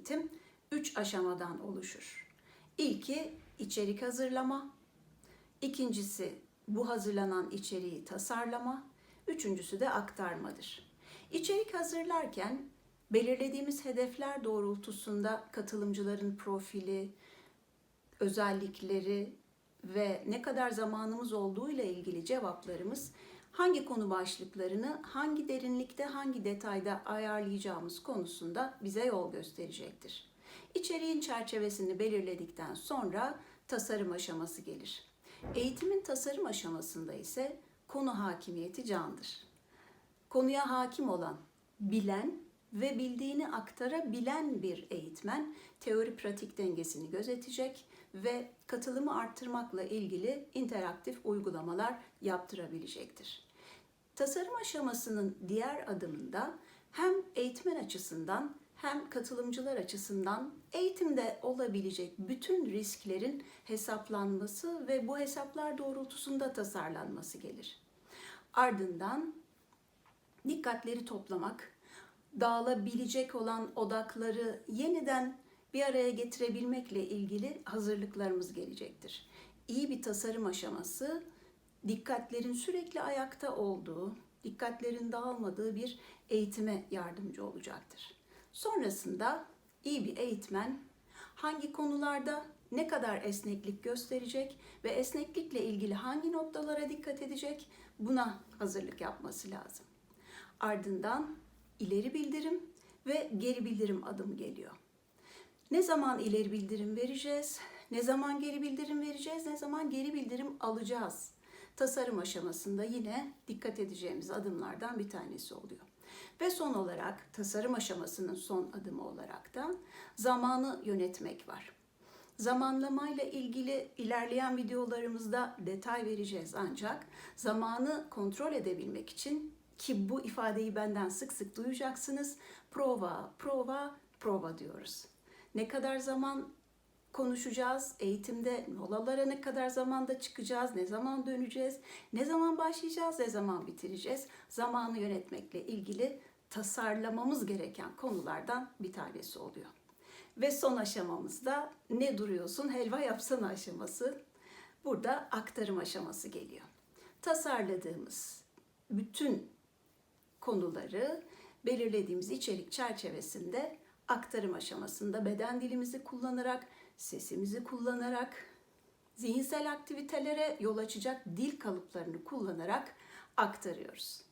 eğitim üç aşamadan oluşur. İlki içerik hazırlama, ikincisi bu hazırlanan içeriği tasarlama, üçüncüsü de aktarmadır. İçerik hazırlarken belirlediğimiz hedefler doğrultusunda katılımcıların profili, özellikleri ve ne kadar zamanımız olduğu ile ilgili cevaplarımız hangi konu başlıklarını hangi derinlikte hangi detayda ayarlayacağımız konusunda bize yol gösterecektir. İçeriğin çerçevesini belirledikten sonra tasarım aşaması gelir. Eğitimin tasarım aşamasında ise konu hakimiyeti candır. Konuya hakim olan, bilen ve bildiğini aktarabilen bir eğitmen teori pratik dengesini gözetecek ve katılımı arttırmakla ilgili interaktif uygulamalar yaptırabilecektir. Tasarım aşamasının diğer adımında hem eğitmen açısından hem katılımcılar açısından eğitimde olabilecek bütün risklerin hesaplanması ve bu hesaplar doğrultusunda tasarlanması gelir. Ardından dikkatleri toplamak, dağılabilecek olan odakları yeniden bir araya getirebilmekle ilgili hazırlıklarımız gelecektir. İyi bir tasarım aşaması dikkatlerin sürekli ayakta olduğu, dikkatlerin dağılmadığı bir eğitime yardımcı olacaktır. Sonrasında iyi bir eğitmen hangi konularda ne kadar esneklik gösterecek ve esneklikle ilgili hangi noktalara dikkat edecek buna hazırlık yapması lazım. Ardından ileri bildirim ve geri bildirim adım geliyor. Ne zaman ileri bildirim vereceğiz? Ne zaman geri bildirim vereceğiz? Ne zaman geri bildirim alacağız? Tasarım aşamasında yine dikkat edeceğimiz adımlardan bir tanesi oluyor. Ve son olarak tasarım aşamasının son adımı olarak da zamanı yönetmek var. Zamanlamayla ilgili ilerleyen videolarımızda detay vereceğiz ancak zamanı kontrol edebilmek için ki bu ifadeyi benden sık sık duyacaksınız. Prova, prova, prova diyoruz. Ne kadar zaman konuşacağız, eğitimde molalara ne kadar zamanda çıkacağız, ne zaman döneceğiz, ne zaman başlayacağız, ne zaman bitireceğiz. Zamanı yönetmekle ilgili tasarlamamız gereken konulardan bir tanesi oluyor. Ve son aşamamızda ne duruyorsun helva yapsana aşaması. Burada aktarım aşaması geliyor. Tasarladığımız bütün konuları belirlediğimiz içerik çerçevesinde aktarım aşamasında beden dilimizi kullanarak, sesimizi kullanarak, zihinsel aktivitelere yol açacak dil kalıplarını kullanarak aktarıyoruz.